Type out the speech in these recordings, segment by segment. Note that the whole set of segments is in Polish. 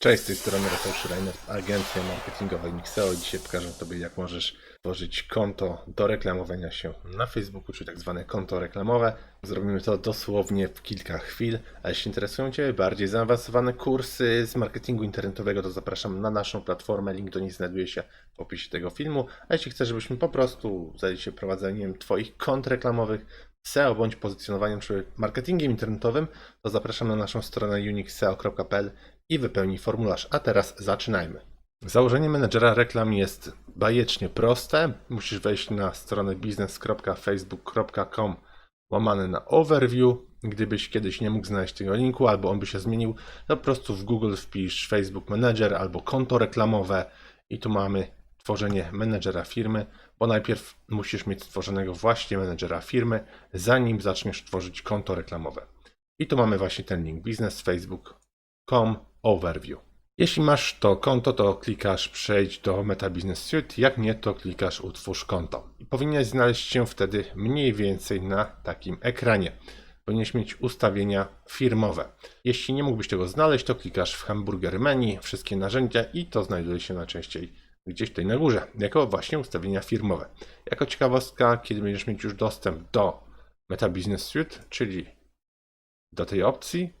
Cześć, z tej strony Rafał Schreiner, agencja marketingowa Mixeo. Dzisiaj pokażę Tobie, jak możesz tworzyć konto do reklamowania się na Facebooku, czyli tak zwane konto reklamowe. Zrobimy to dosłownie w kilka chwil, a jeśli interesują Cię bardziej zaawansowane kursy z marketingu internetowego, to zapraszam na naszą platformę. Link do niej znajduje się w opisie tego filmu. A jeśli chcesz, żebyśmy po prostu zajęli się prowadzeniem Twoich kont reklamowych, SEO bądź pozycjonowaniem czy marketingiem internetowym, to zapraszam na naszą stronę unixseo.pl i wypełnij formularz. A teraz zaczynajmy. Założenie menedżera reklam jest bajecznie proste. Musisz wejść na stronę business.facebook.com łamane na overview. Gdybyś kiedyś nie mógł znaleźć tego linku albo on by się zmienił, to po prostu w Google wpisz Facebook Manager albo konto reklamowe i tu mamy tworzenie menedżera firmy, bo najpierw musisz mieć stworzonego właśnie menedżera firmy, zanim zaczniesz tworzyć konto reklamowe. I tu mamy właśnie ten link businessfacebook.com overview. Jeśli masz to konto, to klikasz przejdź do Meta Business Suite, jak nie, to klikasz utwórz konto. I powinieneś znaleźć się wtedy mniej więcej na takim ekranie. Powinieneś mieć ustawienia firmowe. Jeśli nie mógłbyś tego znaleźć, to klikasz w hamburger menu, wszystkie narzędzia i to znajduje się najczęściej gdzieś tutaj na górze, jako właśnie ustawienia firmowe. Jako ciekawostka, kiedy będziesz mieć już dostęp do Meta Business Suite, czyli do tej opcji,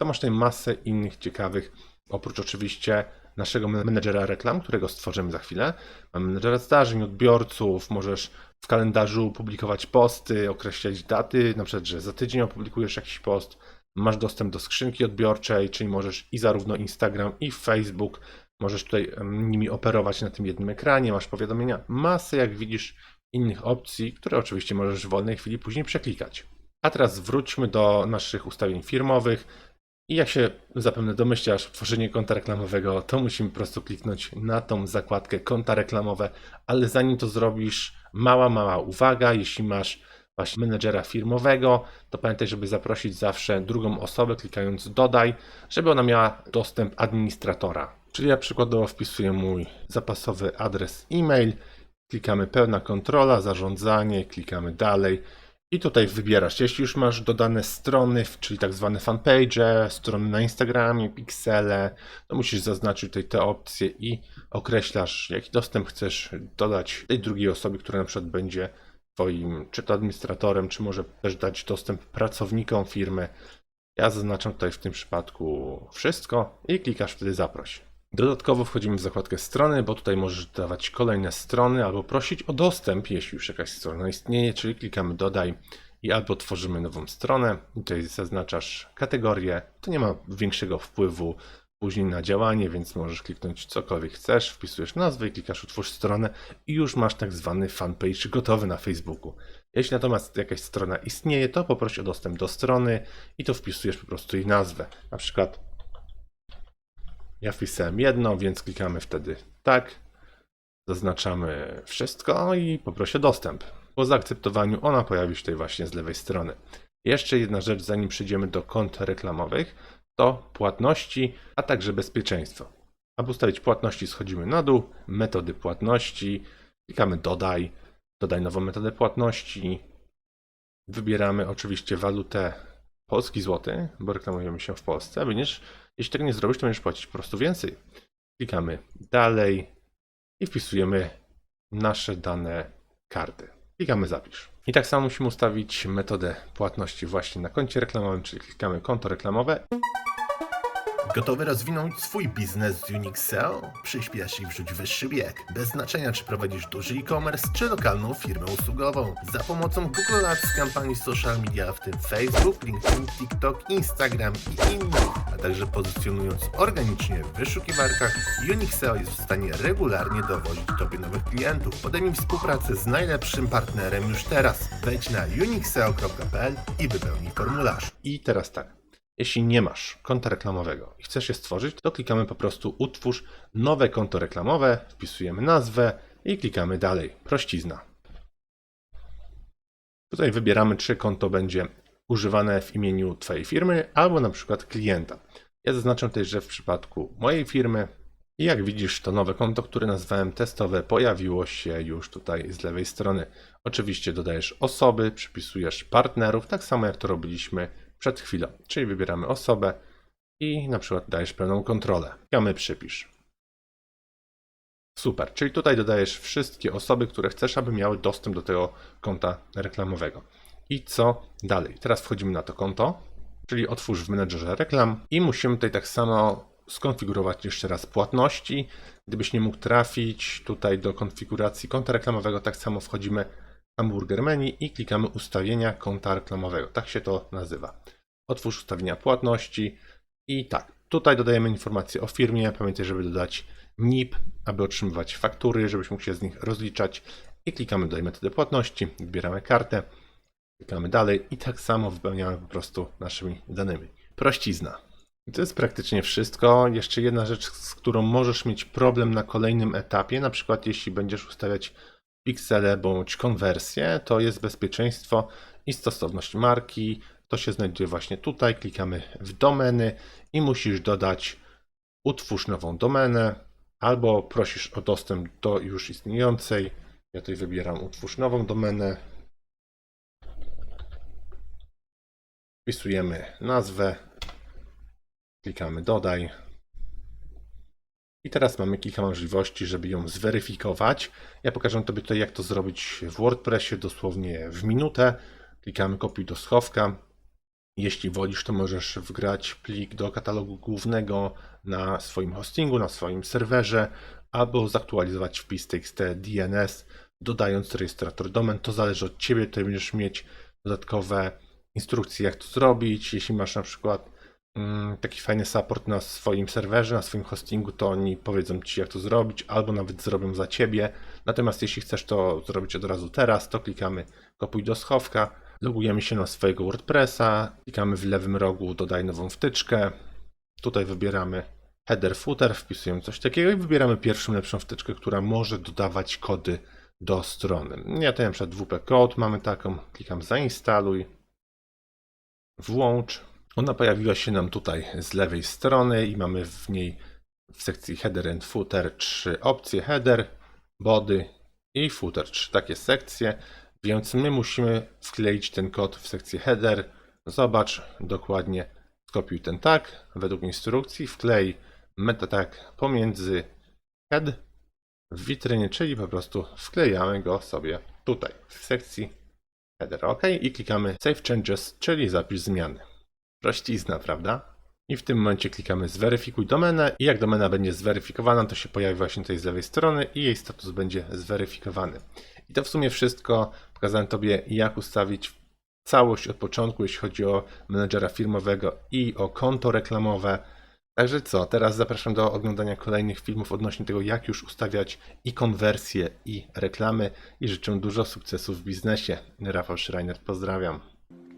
to masz tutaj masę innych ciekawych, oprócz oczywiście naszego menedżera reklam, którego stworzymy za chwilę. Mamy menedżera zdarzeń, odbiorców, możesz w kalendarzu publikować posty, określać daty, na przykład, że za tydzień opublikujesz jakiś post, masz dostęp do skrzynki odbiorczej, czyli możesz i zarówno Instagram, i Facebook, możesz tutaj nimi operować na tym jednym ekranie, masz powiadomienia, masę, jak widzisz, innych opcji, które oczywiście możesz w wolnej chwili później przeklikać. A teraz wróćmy do naszych ustawień firmowych. I jak się zapewne domyślasz, tworzenie konta reklamowego, to musimy po prostu kliknąć na tą zakładkę konta reklamowe, ale zanim to zrobisz, mała, mała uwaga, jeśli masz właśnie menedżera firmowego, to pamiętaj, żeby zaprosić zawsze drugą osobę, klikając dodaj, żeby ona miała dostęp administratora. Czyli ja przykładowo wpisuję mój zapasowy adres e-mail, klikamy pełna kontrola, zarządzanie, klikamy dalej. I tutaj wybierasz, jeśli już masz dodane strony, czyli tak zwane fanpage, strony na Instagramie, piksele, to musisz zaznaczyć tutaj te opcje i określasz, jaki dostęp chcesz dodać tej drugiej osobie, która na przykład będzie Twoim czy to administratorem, czy może też dać dostęp pracownikom firmy. Ja zaznaczam tutaj w tym przypadku wszystko i klikasz wtedy zaproś. Dodatkowo wchodzimy w zakładkę strony, bo tutaj możesz dawać kolejne strony albo prosić o dostęp, jeśli już jakaś strona istnieje, czyli klikamy dodaj i albo tworzymy nową stronę. Tutaj zaznaczasz kategorię. To nie ma większego wpływu później na działanie, więc możesz kliknąć cokolwiek chcesz, wpisujesz nazwę i klikasz utwórz stronę i już masz tak zwany fanpage gotowy na Facebooku. Jeśli natomiast jakaś strona istnieje, to poproś o dostęp do strony i to wpisujesz po prostu jej nazwę. Na przykład ja wpisałem jedno, więc klikamy wtedy tak. Zaznaczamy wszystko i poproszę dostęp. Po zaakceptowaniu ona pojawi się tutaj właśnie z lewej strony. Jeszcze jedna rzecz, zanim przejdziemy do kont reklamowych, to płatności, a także bezpieczeństwo. Aby ustawić płatności, schodzimy na dół, metody płatności, klikamy dodaj, dodaj nową metodę płatności. Wybieramy oczywiście walutę polski złoty, bo reklamujemy się w Polsce, będziesz jeśli tego nie zrobisz, to będziesz płacić po prostu więcej. Klikamy dalej i wpisujemy nasze dane karty. Klikamy zapisz. I tak samo musimy ustawić metodę płatności właśnie na koncie reklamowym, czyli klikamy konto reklamowe. Gotowy rozwinąć swój biznes z Unix SEO? Przyspiesz i wrzuć wyższy bieg. Bez znaczenia, czy prowadzisz duży e-commerce, czy lokalną firmę usługową. Za pomocą Google Ads, kampanii social media, w tym Facebook, LinkedIn, TikTok, Instagram i innych, a także pozycjonując organicznie w wyszukiwarkach, Unix SEO jest w stanie regularnie dowozić Tobie nowych klientów. Podejmij współpracę z najlepszym partnerem już teraz. Wejdź na unixseo.pl i wypełnij formularz. I teraz tak. Jeśli nie masz konta reklamowego i chcesz je stworzyć, to klikamy po prostu utwórz nowe konto reklamowe, wpisujemy nazwę i klikamy dalej. Prościzna. Tutaj wybieramy, czy konto będzie używane w imieniu Twojej firmy albo na przykład klienta. Ja zaznaczam też, że w przypadku mojej firmy i jak widzisz, to nowe konto, które nazwałem testowe, pojawiło się już tutaj z lewej strony. Oczywiście dodajesz osoby, przypisujesz partnerów, tak samo jak to robiliśmy przed chwilą. Czyli wybieramy osobę, i na przykład dajesz pełną kontrolę. Klikamy przypisz. Super, czyli tutaj dodajesz wszystkie osoby, które chcesz, aby miały dostęp do tego konta reklamowego. I co dalej? Teraz wchodzimy na to konto, czyli otwórz w menedżerze reklam i musimy tutaj tak samo skonfigurować jeszcze raz płatności. Gdybyś nie mógł trafić tutaj do konfiguracji konta reklamowego, tak samo wchodzimy hamburger menu i klikamy ustawienia konta reklamowego. Tak się to nazywa. Otwórz ustawienia płatności i tak, tutaj dodajemy informacje o firmie. Pamiętaj, żeby dodać NIP, aby otrzymywać faktury, żebyś mógł się z nich rozliczać i klikamy dodaj metodę płatności, wybieramy kartę, klikamy dalej i tak samo wypełniamy po prostu naszymi danymi. Prościzna. I to jest praktycznie wszystko. Jeszcze jedna rzecz, z którą możesz mieć problem na kolejnym etapie, na przykład jeśli będziesz ustawiać piksele bądź konwersję, to jest bezpieczeństwo i stosowność marki. To się znajduje właśnie tutaj. Klikamy w domeny i musisz dodać utwórz nową domenę albo prosisz o dostęp do już istniejącej. Ja tutaj wybieram utwórz nową domenę. Wpisujemy nazwę, klikamy dodaj. I teraz mamy kilka możliwości, żeby ją zweryfikować. Ja pokażę Tobie tutaj, jak to zrobić w WordPressie dosłownie w minutę. Klikamy kopiuj do schowka. Jeśli wolisz, to możesz wgrać plik do katalogu głównego na swoim hostingu, na swoim serwerze, albo zaktualizować wpis TXT DNS, dodając rejestrator domen. To zależy od Ciebie. Tutaj będziesz mieć dodatkowe instrukcje, jak to zrobić. Jeśli masz na przykład taki fajny support na swoim serwerze, na swoim hostingu, to oni powiedzą Ci, jak to zrobić, albo nawet zrobią za Ciebie. Natomiast jeśli chcesz to zrobić od razu teraz, to klikamy kopuj do schowka, logujemy się na swojego WordPressa, klikamy w lewym rogu dodaj nową wtyczkę, tutaj wybieramy header, footer, wpisujemy coś takiego i wybieramy pierwszą lepszą wtyczkę, która może dodawać kody do strony. Ja tutaj na przykład WP Code mamy taką, klikam zainstaluj, włącz. Ona pojawiła się nam tutaj z lewej strony i mamy w niej w sekcji header and footer trzy opcje: header, body i footer. Trzy takie sekcje, więc my musimy wkleić ten kod w sekcję header. Zobacz dokładnie, skopiuj ten tag według instrukcji, wklej meta tag pomiędzy head w witrynie, czyli po prostu wklejamy go sobie tutaj w sekcji header OK i klikamy Save Changes, czyli zapisz zmiany. Prościzna, prawda? I w tym momencie klikamy zweryfikuj domenę i jak domena będzie zweryfikowana, to się pojawi właśnie tutaj z lewej strony i jej status będzie zweryfikowany. I to w sumie wszystko. Pokazałem Tobie jak ustawić całość od początku, jeśli chodzi o menedżera firmowego i o konto reklamowe. Także co, teraz zapraszam do oglądania kolejnych filmów odnośnie tego, jak już ustawiać i konwersję, i reklamy. I życzę dużo sukcesów w biznesie. Rafał Schreiner, pozdrawiam.